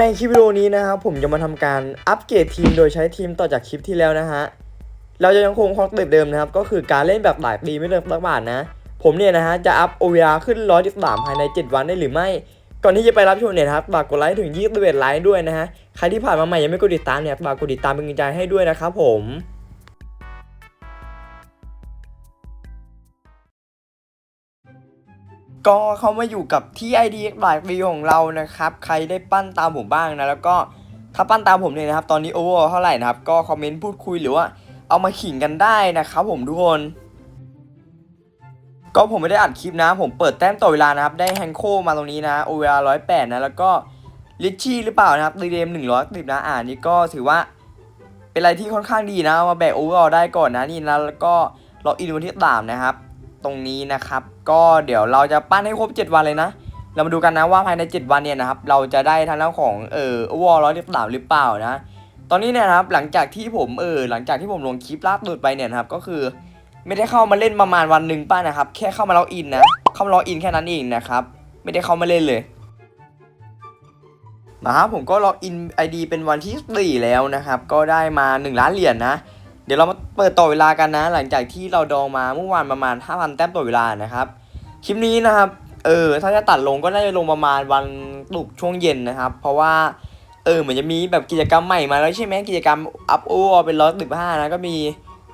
ในคลิปวิดีโอนี้นะครับผมจะมาทำการอัปเกรดทีมโดยใช้ทีมต่อจากคลิปที่แล้วนะฮะ เราจะยังคงคอนเซ็ปต์เดิมนะครับ ก็คือการเล่นแบบหลายปีไม่เลิกสักบาทนะ ผมเนี่ยนะฮะจะอัพโอเวอาขึ้น 113 ภายใน 7 วันได้หรือไม่ ก่อนที่จะไปรับชมเนี่ยนะครับฝากกดไลค์ถึง21ไลค์ด้วยนะฮะ ใครที่ผ่านมาใหม่ยังไม่กดติดตามเนี่ยฝากกดติดตามเป็นกำลังใจให้ด้วยนะครับผม ก็เข้ามาอยู่กับที่ ID หลายปีของเรานะครับ ใครได้ปั้นตามผมบ้างนะแล้วก็ถ้าปั้นตามผมเนี่ยนะครับ ตอนนี้โอเวอร์เท่าไหร่นะครับ ก็คอมเมนต์พูดคุยหรือว่าเอามาขิงกันได้นะครับผมทุกคน ก็ผมไม่ได้อัดคลิปนะ ผมเปิดแต้มต่อเวลานะครับ ได้แฮงโคมาตรงนี้นะโอเวอร์ร้อยแปดนะแล้วก็ลิชชี่หรือเปล่านะครับดีเดมหนึ่งร้อยสิบนะอ่านนี่ก็ถือว่าเป็นอะไรที่ค่อนข้างดีนะมาแบกโอเวอร์ได้ก่อนนะนี่นะแล้วก็ล็อกอินวันที่สามนะครับ ตรงนี้นะครับ ก็เดี๋ยวเราจะปั้นให้ครบ 7 วันเลยนะ เรามาดูกันนะว่าภายใน 7 วันเนี่ยนะครับ เราจะได้ทางด้านของเออวอลร้อยสาหรือเปล่านะ ตอนนี้เนี่ยนะครับหลังจากที่ผมเออหลังจากที่ผมลงคลิปล่าสุดไปเนี่ยนะครับก็คือ ไม่ได้เข้ามาเล่นประมาณวันหนึ่งป้านะครับ แค่เข้ามาล็อกอินนะ เข้ามาล็อกอินแค่นั้นเองนะครับ ไม่ได้เข้ามาเล่นเลยมาครับผมก็ล็อกอิน ID เป็นวันที่4แล้วนะครับ ก็ได้มา 1 ล้านเหรียญนะ เดี๋ยวเรามาเปิดต่อเวลากันนะ หลังจากที่เราดองมาเมื่อวานประมาณ 5,000 แต้มต่อเวลานะครับ คลิปนี้นะครับ เออ ถ้าจะตัดลงก็น่าจะลงประมาณวันศุกช่วงเย็นนะครับ เพราะว่า เออ เหมือนจะมีแบบกิจกรรมใหม่มาแล้วใช่ไหมกิจกรรมอัพโอเป็นร้อยสิบห้านะ ก็มี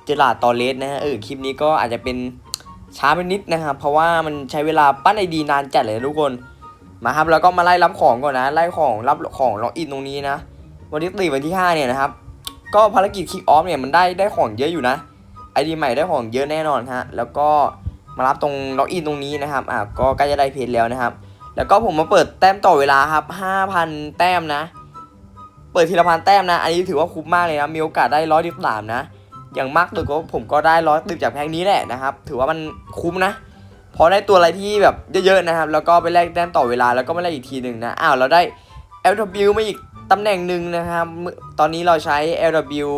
เจลาดตอเลสนะฮะ เออ คลิปนี้ก็อาจจะเป็นช้าไปนิดนะครับ เพราะว่ามันใช้เวลาปั้นไอดีนานจัดเลยทุกคน มาครับ แล้วก็มาไล่รับของก่อนนะ ไล่ของรับของล็อกอินตรงนี้นะ วันที่สี่วันที่ห้าเนี่ยนะครับ ก็ภารกิจคิกออฟเนี่ยมันได้ได้ของเยอะอยู่นะไอดีใหม่ได้ของเยอะแน่นอนฮะแล้วก็มารับตรงล็อกอินตรงนี้นะครับอะก็ใกล้จะได้เพจแล้วนะครับ แล้วก็ผมมาเปิดแต้มต่อเวลาครับ 5,000 แต้มนะ เปิดทีละพันแต้มนะ อันนี้ถือว่าคุ้มมากเลยนะมีโอกาสได้ร้อยดิบสามนะ อย่างมากสุดก็ผมก็ได้ร้อยดิบจากแพ็กนี้แหละนะครับ ถือว่ามันคุ้มนะพอได้ตัวอะไรที่แบบเยอะๆนะครับ แล้วก็ไปแลกแต้มต่อเวลาแล้วก็มาแลกอีกทีหนึ่งนะอ้าวเราได้ LW มาอีก ตำแหน่งหนึ่งนะครับเมื่อตอนนี้เราใช้ LW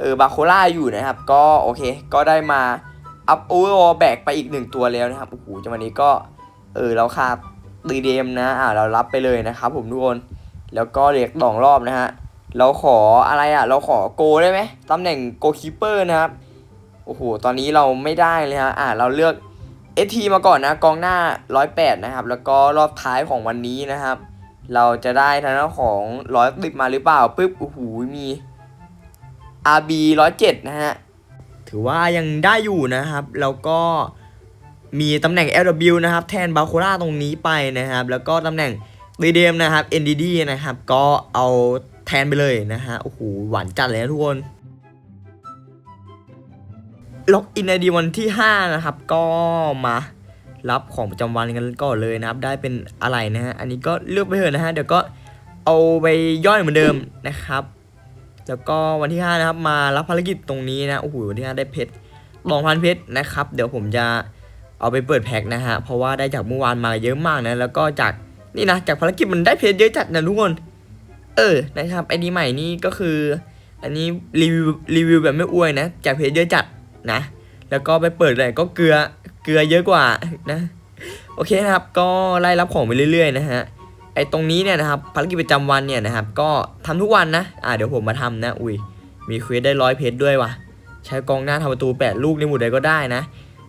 เออบาโคล่าอยู่นะครับ ก็โอเค ก็ได้มาอัพโอเวอร์แบกไปอีกหนึ่งตัวแล้วนะครับโอ้โหจังหวะนี้ก็เออเราขาดตีเดมนะอ่าเรารับไปเลยนะครับผมทุกคนแล้วก็เรียกสองรอบนะฮะเราขออะไรอะ เราขอโกได้ไหมตำแหน่งโกคีเปอร์นะครับโอ้โหตอนนี้เราไม่ได้เลยฮะอ่าเราเลือกเอทีมาก่อนนะกองหน้า 108 นะครับ แล้วก็รอบท้ายของวันนี้นะครับ เราจะได้ทางด้านของร้อยติดมาหรือเปล่าปึ๊บโอ้โหมี RB 107 นะฮะ ถือว่ายังได้อยู่นะครับ แล้วก็มีตำแหน่ง LW นะครับ แทนบาโคล่าตรงนี้ไปนะครับ แล้วก็ตำแหน่ง d d m นะครับ NDD นะครับ ก็เอาแทนไปเลยนะฮะ โอ้โห หวานจัดเลยนะทุกคน ล็อกอินไอดีวันที่ 5 นะครับ ก็มา รับของประจำวันกันก่อนเลยนะครับ ได้เป็นอะไรนะฮะ อันนี้ก็เลือกไปเถอะนะฮะ เดี๋ยวก็เอาไปย่อยเหมือนเดิมนะครับ แล้วก็วันที่ 5 นะครับ มารับภารกิจตรงนี้นะ โอ้โห วันที่ 5 ได้เพชรสองพันเพชรนะครับ เดี๋ยวผมจะเอาไปเปิดแพ็คนะฮะ เพราะว่าได้จากเมื่อวานมาเยอะมากนะ แล้วก็จากนี่นะ จากภารกิจมันได้เพชรเยอะจัดนะทุกคน เออ นะครับ ไอดีใหม่นี่ก็คือ อันนี้รีวิวรีวิวแบบไม่อวยนะ จากเพจเยอะจัดนะ แล้วก็ไปเปิดเลยก็เกลือ เกลือเยอะกว่านะ โอเคนะครับ ก็ไล่รับของไปเรื่อยๆนะฮะไอตรงนี้เนี่ยนะครับภารกิจประจำวันเนี่ยนะครับก็ทำทุกวันนะอ่าเดี๋ยวผมมาทำนะ อุ้ยมีเควสได้ร้อยเพชรด้วยว่ะ ใช้กองหน้าทำประตูแปดลูกในหมู่ใดก็ได้นะ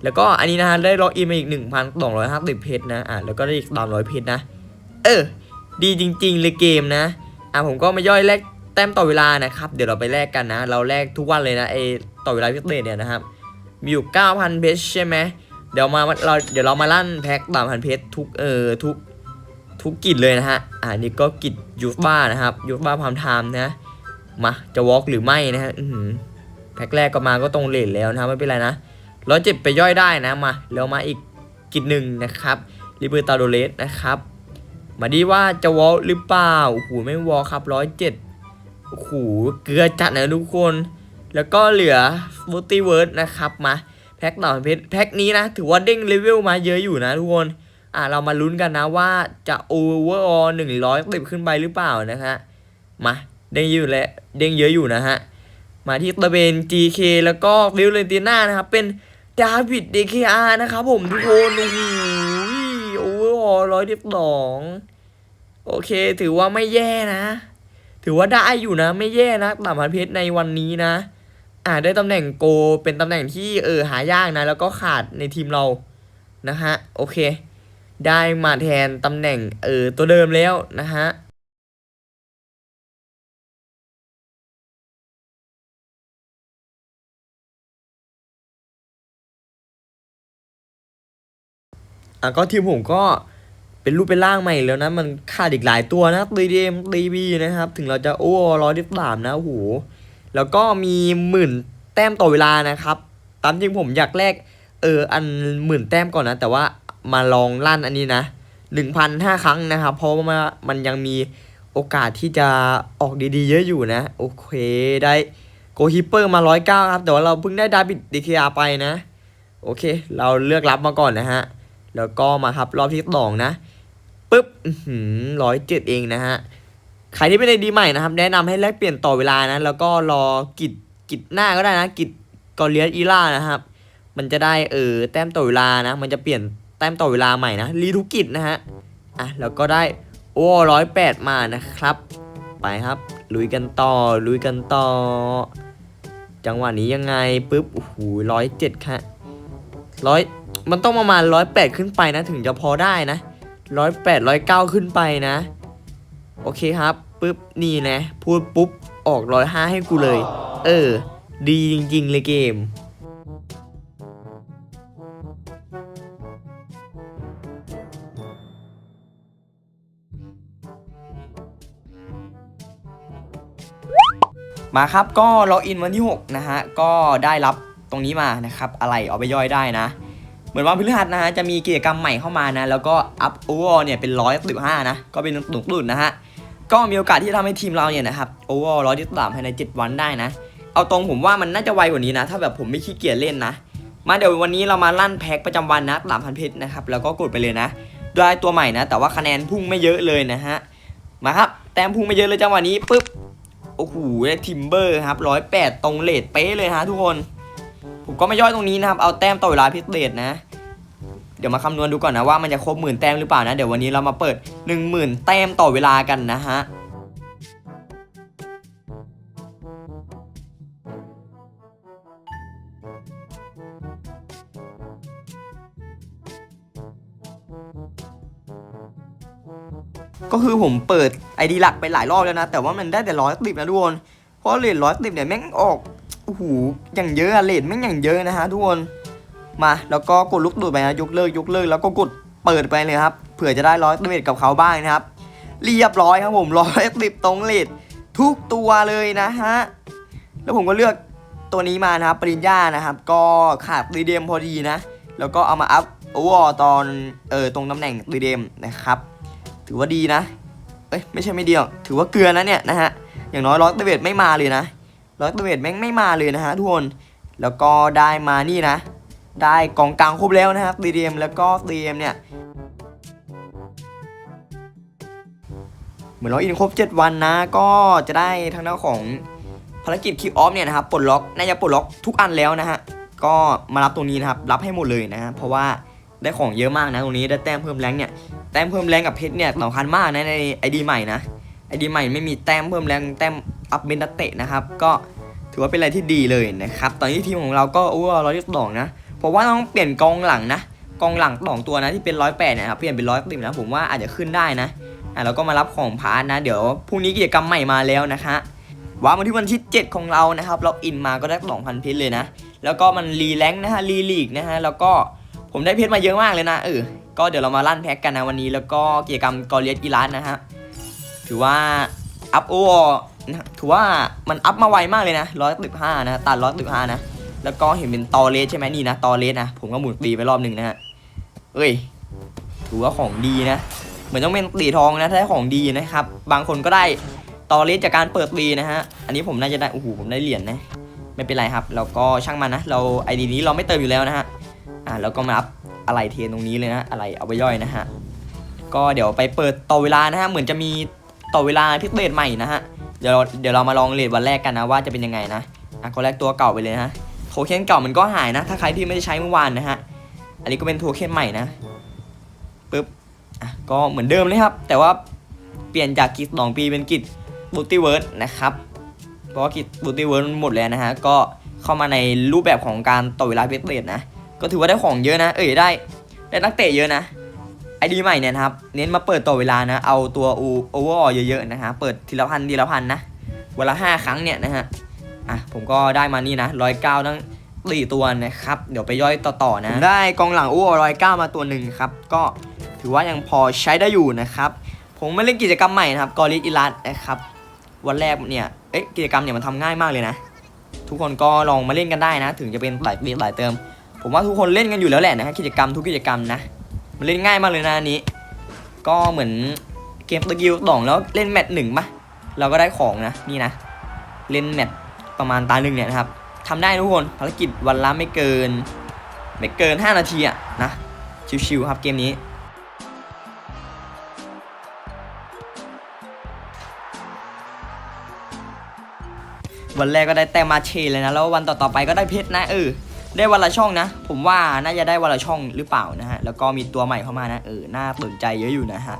แล้วก็อันนี้นะฮะได้ล็อกอินมาอีกหนึ่งพันสองร้อยห้าสิบเพชรนะอ่าแล้วก็ได้อีกสามร้อยเพชรนะ เออ ดีจริงๆเลยเกมนะอ่าผมก็มาย่อยแลกแต้มต่อเวลานะครับเดี๋ยวเราไปแลกกันนะ เราแลกทุกวันเลยนะไอต่อเวลาพิเศษเนี่ยนะครับมีอยู่9,000เพชรใช่ไหม เดี๋ยวมาเราเดี๋ยวเรามาลั่นแพ็ค3,000เพชรทุกเอ่อทุกทุกกิจเลยนะฮะอ่านี่ก็กิจยูฟ่านะครับยูฟ่าพามไทม์นะมาจะวอล์กหรือไม่นะฮะแพ็คแรกก็มาก็ตรงเลทแล้วนะไม่เป็นไรนะร้อยเจ็ดไปย่อยได้นะมาแล้วมาอีกกิจหนึ่งนะครับริเบอร์ตาโดเลสนะครับมาดีว่าจะวอลหรือเปล่าโอ้โหไม่วอลครับร้อยเจ็ดโอ้โหเกลือจัดนะทุกคน แล้วก็เหลือฟูตี้เวิร์ดนะครับมา แพ็คต่อนเพชรแพ็คนี้นะ ถือว่าเด้งเลเวลมาเยอะอยู่นะทุกคน อ่าเรามาลุ้นกันนะว่าจะโอเวอร์ออหนึ่งร้อยติดขึ้นไปหรือเปล่านะฮะมาเด้งอยู่แล้วเด้งเยอะอยู่นะฮะมาที่ตะเบน GK แล้วก็วิลเลนติน่านะครับเป็นดาวิด DKR นะครับผมทุกคนโอ้โหโอเวอร์ออร้อยสิบสองโอเค ถือว่าไม่แย่นะ ถือว่าได้อยู่นะ ไม่แย่นะสามพันเพชรในวันนี้นะ อ่าได้ตำแหน่งโกเป็นตำแหน่งที่เออหายากนะ แล้วก็ขาดในทีมเรานะฮะโอเค ได้มาแทนตำแหน่งเออตัวเดิมแล้วนะฮะอะก็ทีมผมก็เป็นรูปเป็นร่างใหม่แล้วนะ มันขาดอีกหลายตัวนะตีดีเอ็มตีบีนะครับ ถึงเราจะโอ้ร้อยที่สามนะโอ้โห แล้วก็มีหมื่นแต้มต่อเวลานะครับตามจริงผมอยากแลกเอออันหมื่นแต้มก่อนนะ แต่ว่ามาลองลั่นอันนี้นะหนึ่งพันห้าครั้งนะครับ เพราะว่ามันยังมีโอกาสที่จะออกดีๆ เยอะอยู่นะ โอเคได้โกฮิปเปอร์มาร้อยเก้าครับ แต่ว่าเราเพิ่งได้ดาบิดดีเคอาไปนะ โอเค เราเลือกรับมาก่อนนะฮะ แล้วก็มาครับรอบที่สองนะปุ๊บร้อยเจ็ดเองนะฮะ ใครที่เป็นไอดีใหม่นะครับ แนะนำให้แลกเปลี่ยนต่อเวลานะ แล้วก็รอกิจกิจหน้าก็ได้นะกิจกอเลียสอีล่านะครับ มันจะได้เออแต้มต่อเวลานะ มันจะเปลี่ยนแต้มต่อเวลาใหม่นะรีทุกกิจนะฮะอะแล้วก็ได้โอ้ร้อยแปดมานะครับ ไปครับลุยกันต่อลุยกันต่อ จังหวะนี้ยังไงปุ๊บโอ้โหร้อยเจ็ดค่ะร้อยมันต้องประมาณร้อยแปดขึ้นไปนะ ถึงจะพอได้นะร้อยแปดร้อยเก้าขึ้นไปนะ โอเคครับปุ๊บนี่นะพูดปุ๊บออกร้อยห้าให้กูเลย เออ ดีจริงๆเลยเกมมาครับก็ล็อกอินวันที่ 6 นะฮะ ก็ได้รับตรงนี้มานะครับ อะไรเอาไปย่อยได้นะ เหมือนวันพฤหัสนะฮะ จะมีกิจกรรมใหม่เข้ามานะ แล้วก็อัพโอเวอร์เนี่ยเป็นร้อยสิบห้านะ ก็เป็นหนุกดุนนะฮะ ก็มีโอกาสที่จะทำให้ทีมเราเนี่ยนะครับโอเวอร์ร้อยที่สามภายใน 7 วันได้นะ เอาตรงผมว่ามันน่าจะไวกว่านี้นะ ถ้าแบบผมไม่ขี้เกียจเล่นนะ มาเดี๋ยววันนี้เรามาลั่นแพ็คประจำวันนะสามพันเพชรนะครับแล้วก็กดไปเลยนะได้ตัวใหม่นะ แต่ว่าคะแนนพุ่งไม่เยอะเลยนะฮะมาครับแต้มพุ่งไม่เยอะเลยจังหวะนี้ปุ๊บโอ้โหได้ทิมเบอร์ครับร้อยแปดตรงเลทเป๊ะเลยฮะทุกคน ผมก็ไม่ย่อยตรงนี้นะครับเอาแต้มต่อเวลาพิเศษนะ เดี๋ยวมาคำนวณดูก่อนนะว่ามันจะครบหมื่นแต้มหรือเปล่านะ เดี๋ยววันนี้เรามาเปิด 1 0,000 แต้มต่อเวลากันนะฮะก็คือผมเปิดไอดีหลักไปหลายรอบแล้วนะ แต่ว่ามันได้แต่ร้อยติบนะทุกคนเพราะเลทร้อยติบเนี่ยแม่งออกโอ้โหอย่างเยอะอะเลทแม่งอย่างเยอะนะฮะทุกคน มา แล้วก็กดลุกดูดไปนะยกเลิกยกเลิกแล้วก็กดเปิดไปเลยครับเผื่อจะได้ร้อยติบกับเขาบ้างนะครับ เรียบร้อยครับผมร้อยติบตรงเลททุกตัวเลยนะฮะแล้วผมก็เลือกตัวนี้มานะครับปริญญานะครับ ก็ขาดรีเดมพอดีนะ แล้วก็เอามาอัพโอเวอร์ตอนเออตรงตำแหน่งรีเดมนะครับ ถือว่าดีนะเอ้ยไม่ใช่ไม่เดียว ถือว่าเกลือนะเนี่ยนะฮะอย่างน้อยร้อยตเวทไม่มาเลยนะร้อยตเวทแม่งไม่มาเลยนะฮะทุกคนแล้วก็ได้มานี่นะ ได้กองกลางครบแล้วนะครับดีเมแล้วก็ดีเมเนี่ยเหมือนล็อกอินครบ 7 วันนะ ก็จะได้ทางด้านของภารกิจคิกออฟเนี่ยนะครับปลดล็อกน่าจะปลดล็อกทุกอันแล้วนะฮะก็มารับตรงนี้นะครับรับให้หมดเลยนะฮะเพราะว่าได้ของเยอะมากนะตรงนี้ได้แต้มเพิ่มแรงเนี่ยแต้มเพิ่มแรงกับเพชรเนี่ยสำคัญมากนะในไอดีใหม่นะไอดีใหม่ไม่มีแต้มเพิ่มแรงแต้มอัพเบนนักเตะนะครับก็ถือว่าเป็นอะไรที่ดีเลยนะครับตอนนี้ทีมของเราก็อ้วร้อยที่สองนะ เพราะว่าต้องเปลี่ยนกองหลังนะกองหลังสองตัวนะที่เป็นร้อยแปดนะครับเปลี่ยนเป็นร้อยติบนะผมว่าอาจจะขึ้นได้นะอะเราก็มารับของพาร์ทนะ เดี๋ยวพรุ่งนี้กิจกรรมใหม่มาแล้วนะคะว่ามาที่วันที่ 7 ของเรานะครับเราอินมาก็ได้2,000เพชรเลยนะ แล้วก็มันรีแลงนะฮะรีลีกนะฮะแล้วก็ผมได้เพชรมาเยอะมากเลยนะเออก็เดี๋ยวเรามาลั่นแพ็กกันนะวันนี้แล้วก็กิจกรรมกอเลียสอีลานนะฮะถือว่าอัพโอถือว่ามันอัพมาไวมากเลยนะร้อยสิบห้านะตัดร้อยสิบห้านะ แล้วก็เห็นเป็นตอเลสใช่ไหมนี่นะตอเลสนะผมก็หมุนตีไปรอบหนึ่งนะฮะเอ้ยถือว่าของดีนะเหมือนต้องเป็นตีทองนะถ้าได้ของดีนะครับ บางคนก็ได้ตอเลสจากการเปิดตีนะฮะอันนี้ผมน่าจะได้โอ้โหผมได้เหรียญนะไม่เป็นไรครับเราก็ช่างมันนะเราไอดีนี้เราไม่เติมอยู่แล้วนะฮะอ่าแล้วก็มาอัพอะไรเทนตรงนี้เลยนะอะไรเอาไปย่อยนะฮะก็เดี๋ยวไปเปิดต่อเวลานะฮะเหมือนจะมีต่อเวลาพิเศษใหม่นะฮะเดี๋ยวเราเดี๋ยวเรามาลองเลทวันแรกกันนะว่าจะเป็นยังไงนะอะก็แรกตัวเก่าไปเลยนะฮะ เค็นเก่ามันก็หายนะ ถ้าใครที่ไม่ได้ใช้เมื่อวานนะฮะ อันนี้ก็เป็นโทเค็นใหม่นะปึ๊บก็เหมือนเดิมเลยครับ แต่ว่าเปลี่ยนจากกิจสองปีเป็นกิจบูติเวิร์ดนะครับ เพราะว่ากิจบูติเวิร์ดหมดแล้วนะฮะ ก็เข้ามาในรูปแบบของการต่อเวลาเพชรเรทนะ ก็ถือว่าได้ของเยอะนะ เอ้ยได้ ได้นักเตะเยอะนะไอดีใหม่เนี่ยครับ เน้นมาเปิดต่อเวลานะ เอาตัวอูโอเวอร์เยอะๆนะฮะ เปิดทีละพันทีละพันนะ เวละห้าครั้งเนี่ยนะฮะ อะผมก็ได้มานี่นะร้อยเก้าทั้งสี่ตัวนะครับ เดี๋ยวไปย่อยต่อๆนะ ได้กองหลังโอ้ร้อยเก้ามาตัวหนึ่งครับ ก็ถือว่ายังพอใช้ได้อยู่นะครับ ผมมาเล่นกิจกรรมใหม่นะครับกอริอิลัสนะครับ วันแรกเนี่ยเอ๊ะกิจกรรมเนี่ยมันทำง่ายมากเลยนะ ทุกคนก็ลองมาเล่นกันได้นะ ถึงจะเป็นหลายปีหลายเติม ผมว่าทุกคนเล่นกันอยู่แล้วแหละนะฮะกิจกรรมทุกกิจกรรมนะ มันเล่นง่ายมากเลยนะอันนี้ ก็เหมือนเกมตะกิวสองแล้วเล่นแมตช์หนึ่งปะเราก็ได้ของนะนี่นะ เล่นแมตช์ ประมาณตาหนึ่งเนี่ยนะครับทำได้ทุกคนภารกิจวันละไม่เกิน ไม่เกิน 5 นาทีอะนะชิวๆครับเกมนี้วันแรกก็ได้แต้มมาเชเลยนะ แล้ววันต่อๆไปก็ได้เพชรนะเออได้วันละช่องนะ ผมว่าน่าจะได้วันละช่องหรือเปล่านะฮะแล้วก็มีตัวใหม่เข้ามานะเออน่าสนใจเยอะอยู่นะฮะ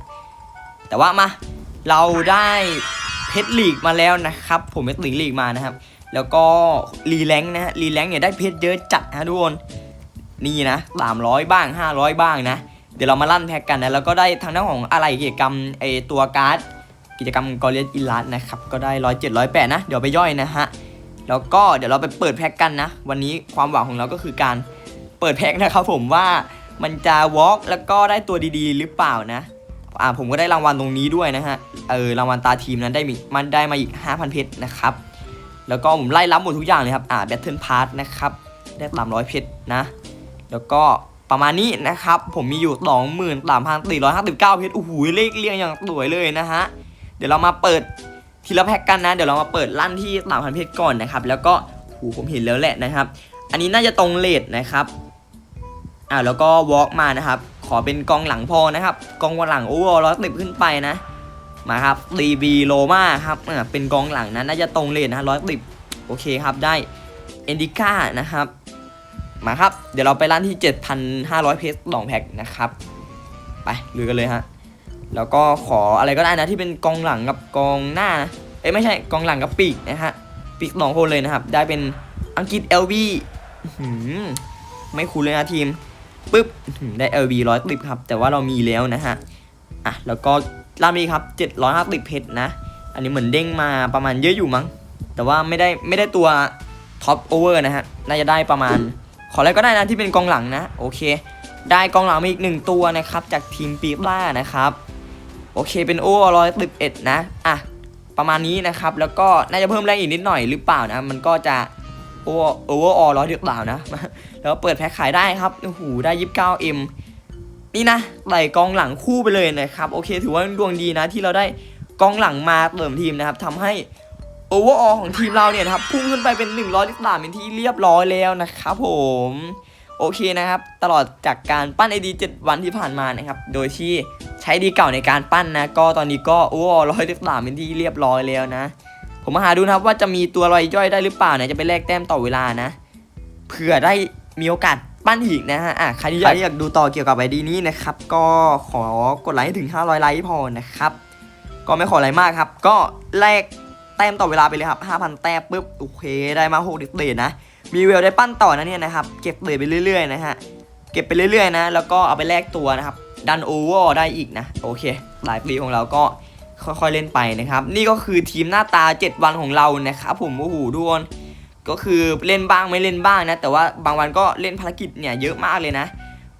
แต่ว่ามาเราได้เพชรลีกมาแล้วนะครับ ผมเพชรลีกลีกมานะครับ แล้วก็รีแลงนะฮะรีแลงเนี่ยได้เพชรเยอะจัดนะทุกคนนี่นะสามร้อยบ้าง 500 บ้างนะ เดี๋ยวเรามาลั่นแพ็กกันนะแล้วก็ได้ทางด้านของอะไรกิจกรรมไอตัวการ์ดกิจกรรมกอริอิลัสนะครับก็ได้ร้อยเจ็ดร้อยแปดนะเดี๋ยวไปย่อยนะฮะแล้วก็เดี๋ยวเราไปเปิดแพ็กกันนะ วันนี้ความหวังของเราก็คือการเปิดแพ็กนะครับผมว่ามันจะวอล์กแล้วก็ได้ตัวดีๆ หรือเปล่านะอ่าผมก็ได้รางวัลตรงนี้ด้วยนะฮะเออรางวัลตาทีมนั้นได้มีมันได้มาอีก 5,000 เพชรนะครับ แล้วก็ผมไล่รับหมดทุกอย่างเลยครับ อ่าแบทเทิลพาร์ทนะครับ ได้300เพชรนะ แล้วก็ประมาณนี้นะครับ ผมมีอยู่23,459เก้าเพชรโอ้โหเลขเรียงอย่างสวยเลยนะฮะ เดี๋ยวเรามาเปิดทีละแพ็กกันนะ เดี๋ยวเรามาเปิดลั่นที่3,000เพชรก่อนนะครับ แล้วก็โอ้โหผมเห็นแล้วแหละนะครับ อันนี้น่าจะตรงเลทนะครับ อ่าแล้วก็วอล์กมานะครับ ขอเป็นกองหลังพอนะครับ กองหลังโอเวอร์ร้อยติบขึ้นไปนะ มาครับดีบีโลมาครับเป็นกองหลังนะน่าจะตรงเลทนะร้อยติบโอเคครับได้เอนดิก้านะครับ มาครับ เดี๋ยวเราไปร้านที่ 7,500 เพชรสองแพ็คนะครับ ไปลุยกันเลยฮะแล้วก็ขออะไรก็ได้นะที่เป็นกองหลังกับกองหน้านะเอ้ยไม่ใช่กองหลังกับปีกนะฮะปีกสองคนเลยนะครับ ได้เป็นอังกฤษ LV อื้อหือไม่คุ้นเลยนะทีมปึ๊บอื้อหือได้ LV ร้อยติบครับ แต่ว่าเรามีแล้วนะฮะอะแล้วก็ รามีครับ750เพชรนะ อันนี้เหมือนเด้งมาประมาณเยอะอยู่มั้ง แต่ว่าไม่ได้ไม่ได้ตัวท็อปโอเวอร์นะฮะ น่าจะได้ประมาณ ขออะไรก็ได้นะที่เป็นกองหลังนะ โอเค ได้กองหลังมาอีกหนึ่งตัวนะครับ จากทีมปีบล่านะครับ โอเคเป็นโอร้อยสิบเอ็ดนะ อะ ประมาณนี้นะครับ แล้วก็น่าจะเพิ่มแรงอีกนิดหน่อยหรือเปล่านะ มันก็จะโอโอเวอร์ออร้อยหรือเปล่านะ แล้วเปิดแพ็คขายได้ครับ โอ้โห ได้ 29M นี่นะไหลกองหลังคู่ไปเลยนะครับโอเค ถือว่าดวงดีนะที่เราได้กองหลังมาเติมทีมนะครับทำให้โอเวอร์ออของทีมเราเนี่ยครับพุ่งขึ้นไปเป็น100ลิตรเป็นที่เรียบร้อยแล้วนะครับผมโอเคนะครับ ตลอดจากการปั้นไอดี7วันที่ผ่านมานะครับ โดยที่ใช้ดีเก่าในการปั้นนะ ก็ตอนนี้ก็โอ้ร้อยสิบสามเป็นที่เรียบร้อยแล้วนะ ผมมาหาดูนะครับว่าจะมีตัวรอยย่อยได้หรือเปล่านะจะไปแลกแต้มต่อเวลานะ เผื่อได้มีโอกาส ปั้นอีกนะฮะอะใครที่อยากอยากดูต่อเกี่ยวกับไอดีนี้นะครับ ก็ขอกดไลค์ให้ถึง 500 ไลค์พอนะครับ ก็ไม่ขออะไรมากครับ ก็แลกแต้มต่อเวลาไปเลยครับ 5,000 แต้มปุ๊บโอเคได้มา6ดิสเดนะ มีเวลได้ปั้นต่อนะเนี่ยนะครับ เก็บเลยไปเรื่อยๆนะฮะ เก็บไปเรื่อยๆนะ แล้วก็เอาไปแลกตัวนะครับ ดันโอเวอร์ได้อีกนะ โอเค หลายปีของเราก็ค่อยๆเล่นไปนะครับ นี่ก็คือทีมหน้าตา 7 วันของเรานะครับผม โอ้โหทุกคน ก็คือเล่นบ้างไม่เล่นบ้างนะ แต่ว่าบางวันก็เล่นภารกิจเนี่ยเยอะมากเลยนะ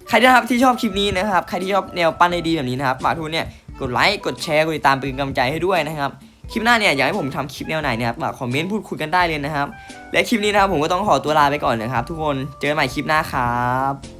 ใครนะครับที่ชอบคลิปนี้นะครับ ใครที่ชอบแนวปั้นไอดีแบบนี้นะครับฝากทุกคนเนี่ยกดไลค์กดแชร์กดติดตามเป็นกำลังใจให้ด้วยนะครับคลิปหน้าเนี่ยอยากให้ผมทำคลิปแนวไหนเนี่ยฝากคอมเมนต์พูดคุยกันได้เลยนะครับ และคลิปนี้นะครับผมก็ต้องขอตัวลาไปก่อนนะครับ ทุกคนเจอกันใหม่คลิปหน้าครับ